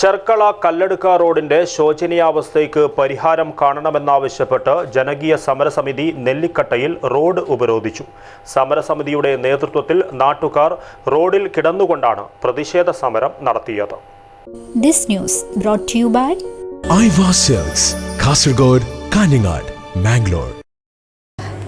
ചെർക്കള കല്ലടുക്ക റോഡിന്റെ ശോചനീയാവസ്ഥയ്ക്ക് പരിഹാരം കാണണമെന്നാവശ്യപ്പെട്ട് ജനകീയ സമരസമിതി നെല്ലിക്കട്ടയിൽ റോഡ് ഉപരോധിച്ചു. സമരസമിതിയുടെ നേതൃത്വത്തിൽ നാട്ടുകാർ റോഡിൽ കിടന്നുകൊണ്ടാണ് പ്രതിഷേധ സമരം നടത്തിയത്. This news brought to you by Aiwa sales Kasaragod Kanhangad Mangalore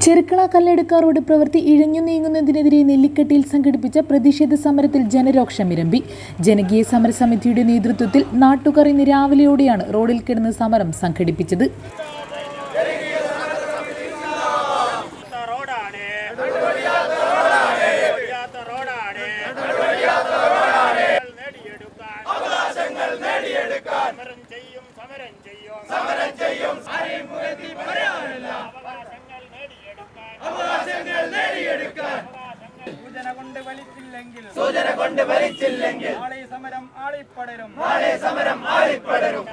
Cherkala Kalladka road പ്രവൃത്തി ഇഴഞ്ഞു നീങ്ങുന്നതിനെതിരെ നെല്ലിക്കെട്ടിയിൽ സംഘടിപ്പിച്ച പ്രതിഷേധ സമരത്തിൽ ജനരോക്ഷം ഇരമ്പി ജനകീയ സമരസമിതിയുടെ നേതൃത്വത്തിൽ നാട്ടുകാർ ഇന്ന് രാവിലെയോടെയാണ് റോഡിൽ കിടന്ന് സമരം സംഘടിപ്പിച്ചത് സമരം ചെയ്യും സമരം ചെയ്യും സമരം ചെയ്യും വലിച്ചില്ലെങ്കിൽ സൂചന കൊണ്ട് വലിച്ചില്ലെങ്കിൽ നാളെ സമരം ആളിപ്പടരും നാളെ സമരം ആളിപ്പടരും.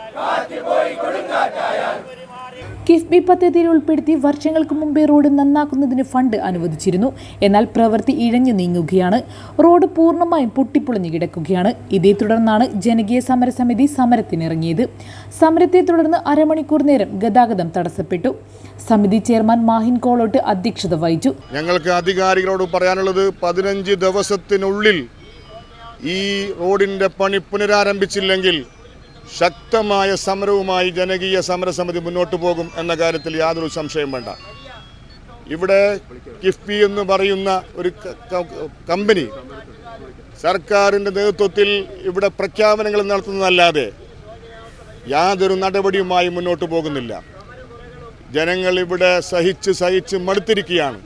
കിഫ്ബി പദ്ധതിയിൽ ഉൾപ്പെടുത്തി വർഷങ്ങൾക്ക് മുമ്പേ റോഡ് നന്നാക്കുന്നതിന് ഫണ്ട് അനുവദിച്ചിരുന്നു. എന്നാൽ പ്രവൃത്തി ഇഴഞ്ഞു നീങ്ങുകയാണ്. റോഡ് പൂർണമായും പൊട്ടിപ്പൊളിഞ്ഞു കിടക്കുകയാണ്. ഇതേ തുടർന്നാണ് ജനകീയ സമരസമിതി സമരത്തിനിറങ്ങിയത്. സമരത്തെ തുടർന്ന് അരമണിക്കൂർ നേരം ഗതാഗതം തടസ്സപ്പെട്ടു. സമിതി ചെയർമാൻ മാഹിൻ കോളോട്ട് അധ്യക്ഷത വഹിച്ചു. ഞങ്ങൾക്ക് അധികാരികളോട് പറയാനുള്ളത് പതിനഞ്ച് ദിവസത്തിനുള്ളിൽ ഈ റോഡിന്റെ പണി പുനരാരംഭിച്ചില്ലെങ്കിൽ ശക്തമായ സമരവുമായി ജനകീയ സമരസമിതി മുന്നോട്ട് പോകും എന്ന കാര്യത്തിൽ യാതൊരു സംശയം വേണ്ട. ഇവിടെ കിഫ്ബി എന്ന് പറയുന്ന ഒരു കമ്പനി സർക്കാരിന്റെ നേതൃത്വത്തിൽ ഇവിടെ പ്രഖ്യാപനങ്ങൾ നടത്തുന്നതല്ലാതെ യാതൊരു നടപടിയുമായി മുന്നോട്ട് പോകുന്നില്ല. ജനങ്ങൾ ഇവിടെ സഹിച്ച് സഹിച്ച് മടുത്തിരിക്കുകയാണ്.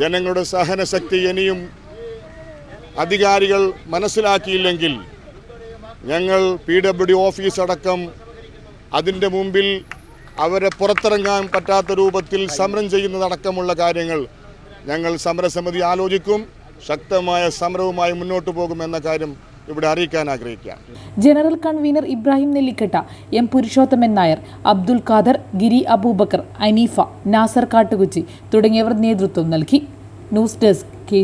ജനങ്ങളുടെ സഹനശക്തി ഇനിയും അധികാരികൾ മനസ്സിലാക്കിയില്ലെങ്കിൽ ഞങ്ങൾ പി ഡബ്ല്യു ഡി ഓഫീസ് അടക്കം അതിന്റെ മുമ്പിൽ അവരെ പുറത്തിറങ്ങാൻ പറ്റാത്ത രൂപത്തിൽ സമരം ചെയ്യുന്നതടക്കമുള്ള കാര്യങ്ങൾ ഞങ്ങൾ സമരസമിതി ആലോചിക്കും. ശക്തമായ സമരവുമായി മുന്നോട്ട് പോകുമെന്ന കാര്യം ഇവിടെ അറിയിക്കാൻ ആഗ്രഹിക്കാം general convener Ibrahim Nellikatta M Purushothaman Nair Abdul Khader Giri Abubakar Aneefa Nasar Kattukuchi തുടങ്ങിയവർ നേതൃത്വം നൽകി. News desk K